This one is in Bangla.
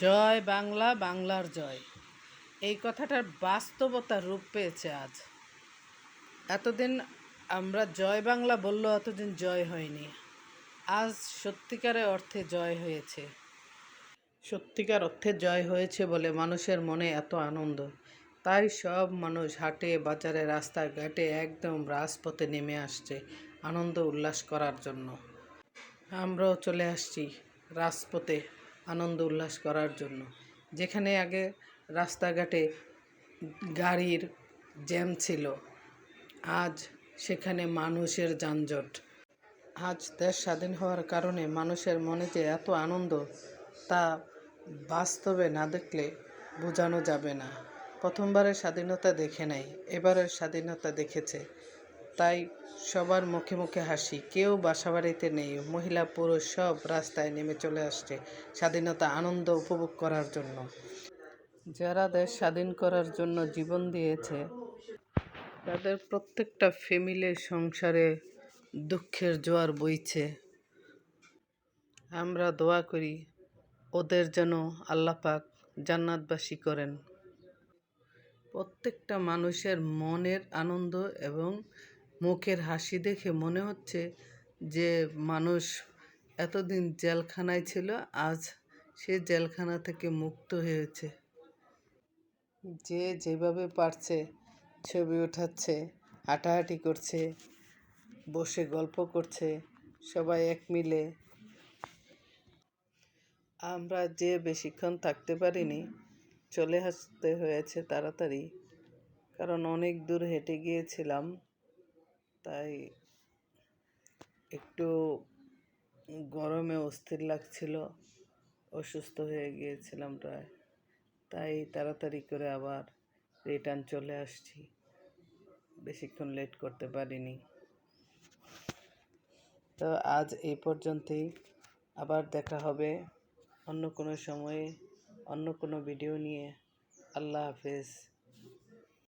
জয় বাংলা, বাংলার জয়। এই কথাটার বাস্তবতা রূপ পেয়েছে আজ। এতদিন আমরা জয় বাংলা বললেও এতদিন জয় হয়নি। আজ সত্যিকারে অর্থে জয় হয়েছে। সত্যিকার অর্থে জয় হয়েছে বলে মানুষের মনে এত আনন্দ। তাই সব মানুষ হাটে, বাজারে, রাস্তাঘাটে একদম রাজপথে নেমে আসছে আনন্দ উল্লাস করার জন্য। আমরাও চলে আসছি রাজপথে। আনন্দ উল্লাস করার জন্য। যেখানে আগে রাস্তাঘাটে গাড়ির জ্যাম ছিল, আজ সেখানে মানুষের যানজট। আজ দেশ স্বাধীন হওয়ার কারণে মানুষের মনে যে এত আনন্দ, তা বাস্তবে না দেখলে বোঝানো যাবে না। প্রথমবারের স্বাধীনতা দেখে নাই, এবারের স্বাধীনতা দেখেছে। তাই সবার মুখে মুখে হাসি। কেউ বাসাবাড়িতে নেই, মহিলা পুরুষ সব রাস্তায় নেমে চলে আসছে স্বাধীনতা আনন্দ উপভোগ করার জন্য। যারা দেশ স্বাধীন করার জন্য জীবন দিয়েছে, তাদের প্রত্যেকটা ফ্যামিলির সংসারে দুঃখের জোয়ার বইছে। আমরা দোয়া করি, ওদের যেন আল্লাহ পাক জান্নাতবাসী করেন। প্রত্যেকটা মানুষের মনের আনন্দ এবং মুখের হাসি দেখে মনে হচ্ছে যে মানুষ এতদিন জেলখানায় ছিল, আজ সে জেলখানা থেকে মুক্ত হয়েছে। যে যেভাবে পারছে ছবি ওঠাচ্ছে হাঁটাহাঁটি করছে, বসে গল্প করছে, সবাই এক মিলে। আমরা যে বেশিক্ষণ থাকতে পারিনি, চলে আসতে হয়েছে তাড়াতাড়ি, কারণ অনেক দূর হেঁটে গিয়েছিলাম। তাই একটু গরমে অস্থির লাগছিল, অসুস্থ হয়ে গিয়েছিলাম প্রায়। তাই তাড়াতাড়ি করে আবার রিটার্ন চলে আসছি। বেশিক্ষণ লেট করতে পারিনি। তো আজ এই পর্যন্তই। আবার দেখা হবে অন্য কোনো সময়ে, অন্য কোনো ভিডিও নিয়ে। আল্লাহ হাফেজ।